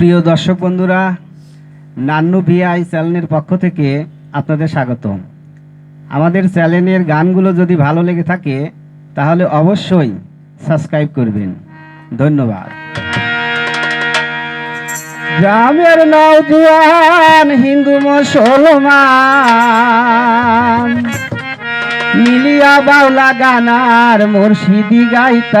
সুপ্রিয় দর্শক বন্ধুরা, নান্নু ভিআই চ্যানেলের পক্ষ থেকে আপনাদের স্বাগতম। আমাদের চ্যানেলের গানগুলো যদি ভালো লেগে থাকে, তাহলে অবশ্যই সাবস্ক্রাইব করবেন। ধন্যবাদ। গ্রামের নৌজুয়ান হিন্দু মুসলমান, মিলিয়া বাউলা গানার মুর্শিদি গাইতাম।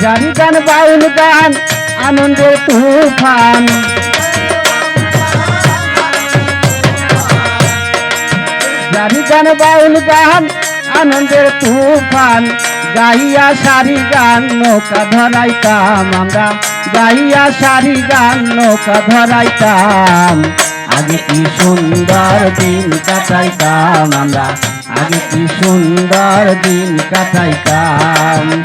জারি গান, বাউল গান আনন্দের তুফান। জারি গান, বাউল গান, আনন্দের তুফান। গাইয়া সারি গান, নৌকা ধরাইতাম আমরা। গাইয়া সারি গান, নৌকা ধরাইতাম। আগে কি সুন্দর দিন কাটাইতাম আমরা। আগে কি সুন্দর দিন কাটাইতাম।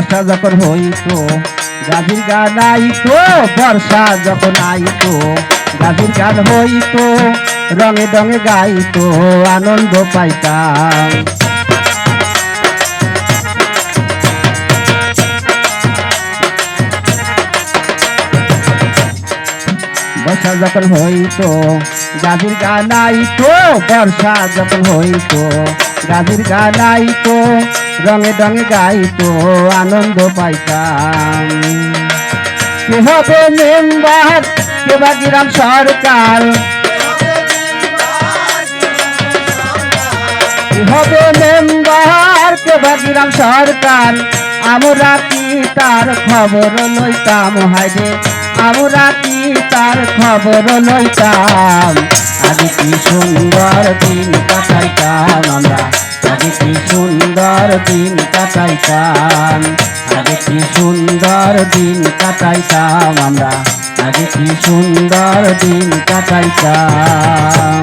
বর্ষা যখন হইতো, গাভীর গান আইতো, বর্ষা যখন আইতো, গাভীর গান হইতো, রঙে রঙে গাইতো, আনন্দ পাইতাম। বর্ষা যখন হইতো, গাভীর গান আইতো, বর্ষা যখন হইতো, গাভীর গান আইতো রঙে রঙে গাইতো আনন্দ পাইতাম। কে হবে মেম্বার কে বা গ্রাম সরকার হবে মেম্বার কে বা গ্রাম সরকার। আমরা কি তার খবর লইতাম? হাইরে আমরা কি তার খবর লইতাম? আগে কি সুন্দর দিন কাটাইতাম আমরা। আগে কি সুন্দর দিন কাটাইতাম আগে কি সুন্দর দিন কাটাইতাম আমরা আগে কি সুন্দর দিন কাটাইতাম।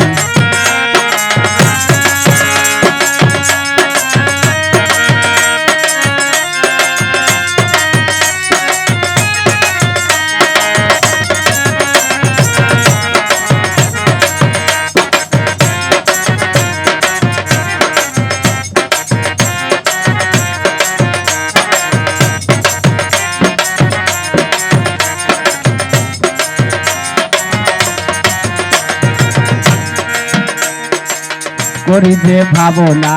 করি যে ভাবনা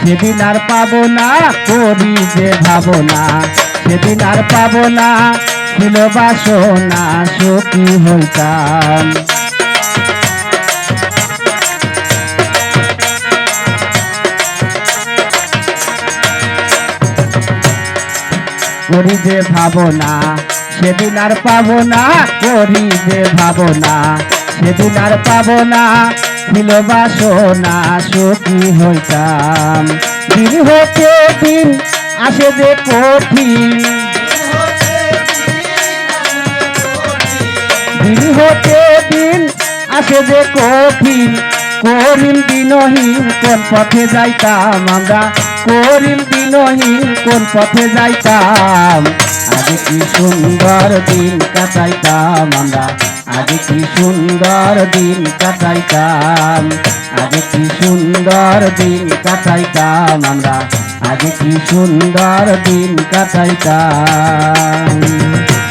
সেদিন আর পাবো না করি যে ভাবনা সেদিন আর পাবো না, ছিল বাসনা সুখী হইতাম। করি যে ভাবনা সেদিন আর পাবো না করি যে ভাবনা সেদিন আর পাবো না ছিল বাসনা সুখী হইতাম। দিন হতে দিন আসে যে কঠিন। দিন হতে দিন আসে যে কঠিন। করিম দিনহীন কোন পথে যাইতাম আমরা। করিম দিনহীন কোন পথে যাইতাম? আগে কি সুন্দর দিন কাটাইতাম আমরা। আগে কি সুন্দর দিন কাটাইতাম। আগে কি সুন্দর দিন কাটাইতাম আমরা। আগে কি সুন্দর দিন কাটাইতাম।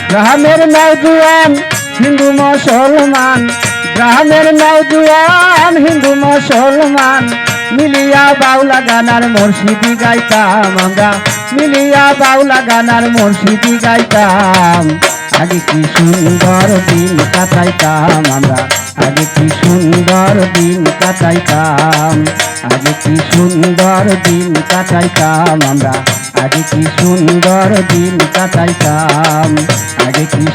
গ্রামের নৌজুয়ান হিন্দু মুসলমান। গ্রামের নৌজুয়ান হিন্দু মুসলমান। মিলিয়া বাউলা গানার মুর্শিদি গাইতাম আমরা। মিলিয়া বাউলা গানার মুর্শিদি গাইতাম। আগে কি সুন্দর দিন কাটাইতাম আমরা। আগে কি সুন্দর দিন কাটাইতাম। আগে কি সুন্দর দিন কাটাইতাম আমরা। আগে কি সুন্দর দিন কাটাইতাম। আগে কি